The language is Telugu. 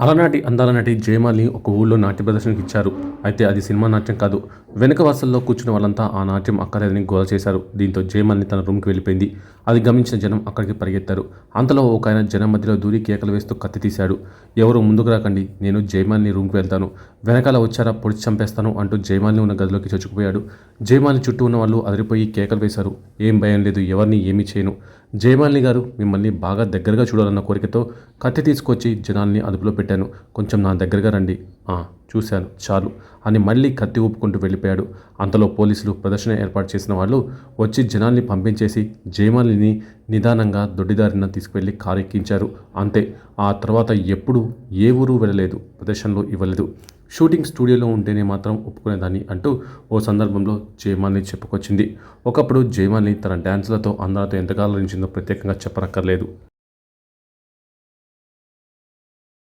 అలనాటి అందాల నటి జయమాలిని ఒక ఊళ్ళో నాట్య ప్రదర్శనకి ఇచ్చారు. అయితే అది సినిమా నాట్యం కాదు. వెనక వరుసల్లో కూర్చున్న వాళ్ళంతా ఆ నాట్యం అక్కర్లేదని గోల చేశారు. దీంతో జయమాలిని తన రూమ్కి వెళ్ళిపోయింది. అది గమనించిన జనం అక్కడికి పరిగెత్తారు. అంతలో ఒక ఆయన జనం మధ్యలో దూరి కేకలు వేస్తూ కత్తి తీశాడు. ఎవరు ముందుకు రాకండి. నేను జయమాలిని రూమ్కి వెళ్తాను. వెనకాల వచ్చారా? పొడిచి చంపేస్తాను అంటూ జయమాలిని ఉన్న గదిలోకి చొచ్చుకుపోయాడు. జయమాలి చుట్టూ ఉన్న వాళ్ళు అదిరిపోయి కేకలు వేశారు. ఏం భయం లేదు ఎవరిని ఏమీ చేయను. జయమాలిని గారు మిమ్మల్ని బాగా దగ్గరగా చూడాలన్న కోరికతో కత్తి తీసుకొచ్చి జనాల్ని అదుపులో పెట్టాను. కొంచెం నా దగ్గరగా రండి. చూశాను. చాలు అని మళ్ళీ కత్తి ఊపుకుంటూ వెళ్ళిపోయాడు. అంతలో పోలీసులు ప్రదర్శన ఏర్పాటు చేసిన వాళ్ళు వచ్చి జనాల్ని పంపించేసి జయమాలిని నిదానంగా దొడ్డిదారిన తీసుకువెళ్ళి కారు ఎక్కించారు అంతే. ఆ తర్వాత ఎప్పుడు ఏ ఊరు వెళ్ళలేదు. ప్రదర్శనలు ఇవ్వలేదు. షూటింగ్ స్టూడియోలో ఉంటేనే మాత్రం ఒప్పుకునేదాన్ని అంటూ ఓ సందర్భంలో జయమాలిని చెప్పుకొచ్చింది. ఒకప్పుడు జయమాలిని తన డ్యాన్స్లతో అందాలతో ఎంతగా అలరించిందో ప్రత్యేకంగా చెప్పనక్కర్లేదు.